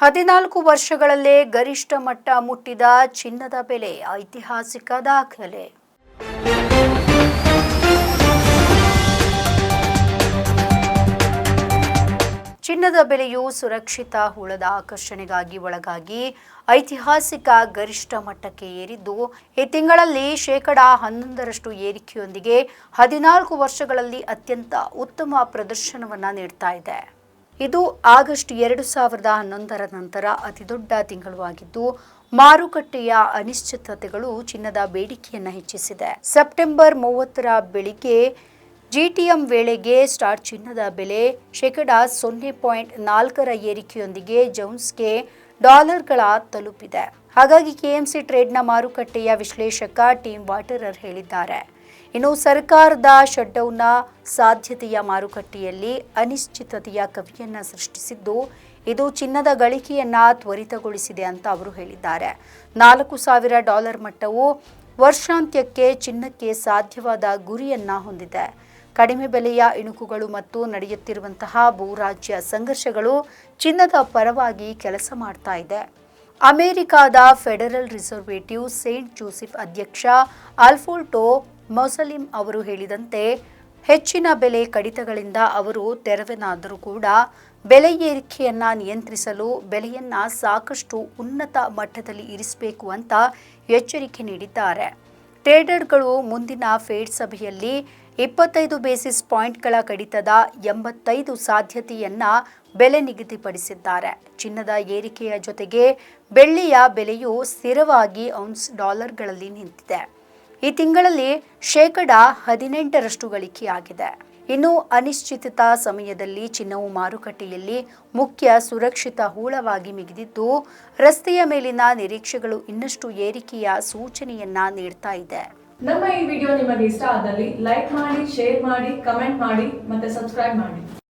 ಹದಿನಾಲ್ಕು ವರ್ಷಗಳಲ್ಲೇ ಗರಿಷ್ಠ ಮಟ್ಟ ಮುಟ್ಟಿದ ಚಿನ್ನದ ಬೆಲೆ ಐತಿಹಾಸಿಕ ದಾಖಲೆ. ಚಿನ್ನದ ಬೆಲೆಯು ಸುರಕ್ಷಿತ ಹುಳದ ಆಕರ್ಷಣೆಗಾಗಿ ಒಳಗಾಗಿ ಐತಿಹಾಸಿಕ ಗರಿಷ್ಠ ಮಟ್ಟಕ್ಕೆ ಏರಿದ್ದು, ಈ ತಿಂಗಳಲ್ಲಿ ಶೇಕಡಾ ಹನ್ನೊಂದರಷ್ಟು ಏರಿಕೆಯೊಂದಿಗೆ ಹದಿನಾಲ್ಕು ವರ್ಷಗಳಲ್ಲಿ ಅತ್ಯಂತ ಉತ್ತಮ ಪ್ರದರ್ಶನವನ್ನು ನೀಡ್ತಾ ಇದೆ. ಇದು ಆಗಸ್ಟ್ ಎರಡು ಸಾವಿರದ ಹನ್ನೊಂದರ ನಂತರ ಅತಿದೊಡ್ಡ ತಿಂಗಳು ಆಗಿದ್ದು ಮಾರುಕಟ್ಟೆಯ ಅನಿಶ್ಚಿತತೆಗಳು ಚಿನ್ನದ ಬೇಡಿಕೆಯನ್ನು ಹೆಚ್ಚಿಸಿದೆ. ಸೆಪ್ಟೆಂಬರ್ ಮೂವತ್ತರ ಬೆಳಿಗ್ಗೆ ಜಿಟಿಎಂ ವೇಳೆಗೆ ಸ್ಟಾರ್ ಚಿನ್ನದ ಬೆಲೆ ಶೇಕಡ ಸೊನ್ನೆ ಪಾಯಿಂಟ್ ನಾಲ್ಕರ ಏರಿಕೆಯೊಂದಿಗೆ ಜೌನ್ಸ್ಗೆ ಡಾಲರ್ಗಳ ತಲುಪಿದೆ. ಹಾಗಾಗಿ ಕೆಎಂಸಿ ಟ್ರೇಡ್ನ ಮಾರುಕಟ್ಟೆಯ ವಿಶ್ಲೇಷಕ ಟೀಮ್ ವಾಟರರ್ ಹೇಳಿದ್ದಾರೆ. ಇನ್ನು ಸರ್ಕಾರದ ಶಟ್ಡೌನ್ನ ಸಾಧ್ಯತೆಯ ಮಾರುಕಟ್ಟೆಯಲ್ಲಿ ಅನಿಶ್ಚಿತತೆಯ ಕವಿಯನ್ನ ಸೃಷ್ಟಿಸಿದ್ದು, ಇದು ಚಿನ್ನದ ಗಳಿಕೆಯನ್ನ ತ್ವರಿತಗೊಳಿಸಿದೆ ಅಂತ ಅವರು ಹೇಳಿದ್ದಾರೆ. ನಾಲ್ಕು ಸಾವಿರ ಡಾಲರ್ ಮಟ್ಟವು ವರ್ಷಾಂತ್ಯಕ್ಕೆ ಚಿನ್ನಕ್ಕೆ ಸಾಧ್ಯವಾದ ಗುರಿಯನ್ನ ಹೊಂದಿದೆ. ಕಡಿಮೆ ಬೆಲೆಯ ಇಣುಕುಗಳು ಮತ್ತು ನಡೆಯುತ್ತಿರುವಂತಹ ಭೂರಾಜ್ಯ ಸಂಘರ್ಷಗಳು ಚಿನ್ನದ ಪರವಾಗಿ ಕೆಲಸ ಮಾಡ್ತಾ ಇದೆ. ಅಮೆರಿಕಾದ ಫೆಡರಲ್ ರಿಸರ್ವೇಟಿವ್ ಸೇಂಟ್ ಜೋಸೆಫ್ ಅಧ್ಯಕ್ಷ ಆಲ್ಫೋಲ್ಟೋ ಮೊಸಲಿಂ ಅವರು ಹೇಳಿದಂತೆ, ಹೆಚ್ಚಿನ ಬೆಲೆ ಕಡಿತಗಳಿಂದ ಅವರು ತೆರವೆನಾದರೂ ಕೂಡ ಬೆಲೆ ಏರಿಕೆಯನ್ನ ನಿಯಂತ್ರಿಸಲು ಬೆಲೆಯನ್ನ ಸಾಕಷ್ಟು ಉನ್ನತ ಮಟ್ಟದಲ್ಲಿ ಇರಿಸಬೇಕು ಅಂತ ಎಚ್ಚರಿಕೆ ನೀಡಿದ್ದಾರೆ. ಟ್ರೇಡರ್ಗಳು ಮುಂದಿನ ಫೇಡ್ ಸಭೆಯಲ್ಲಿ ಇಪ್ಪತ್ತೈದು ಬೇಸಿಸ್ ಪಾಯಿಂಟ್ಗಳ ಕಡಿತದ ಎಂಬತ್ತೈದು ಸಾಧ್ಯತೆಯನ್ನ ಬೆಲೆ ನಿಗದಿಪಡಿಸಿದ್ದಾರೆ. ಚಿನ್ನದ ಏರಿಕೆಯ ಜೊತೆಗೆ ಬೆಳ್ಳಿಯ ಬೆಲೆಯು ಸ್ಥಿರವಾಗಿ ಔನ್ಸ್ ಡಾಲರ್ಗಳಲ್ಲಿ ನಿಂತಿದೆ. ಈ ತಿಂಗಳಲ್ಲಿ ಶೇಕಡ ಹದಿನೆಂಟರಷ್ಟು ಗಳಿಕೆಯಾಗಿದೆ. ಇನ್ನು ಅನಿಶ್ಚಿತತಾ ಸಮಯದಲ್ಲಿ ಚಿನ್ನವು ಮಾರುಕಟ್ಟೆಯಲ್ಲಿ ಮುಖ್ಯ ಸುರಕ್ಷಿತ ಹೂಳವಾಗಿ ಮಿಗಿದಿದ್ದು, ರಸ್ತೆಯ ಮೇಲಿನ ನಿರೀಕ್ಷೆಗಳು ಇನ್ನಷ್ಟು ಏರಿಕೆಯ ಸೂಚನೆಯನ್ನ ನೀಡ್ತಾ ಇದೆ. ನಮ್ಮ ಈ ವಿಡಿಯೋ ನಿಮಗೆ ಇಷ್ಟ ಆದಲ್ಲಿ ಲೈಕ್ ಮಾಡಿ, ಶೇರ್ ಮಾಡಿ, ಕಮೆಂಟ್ ಮಾಡಿ ಮತ್ತೆ ಸಬ್ಸ್ಕ್ರೈಬ್ ಮಾಡಿ.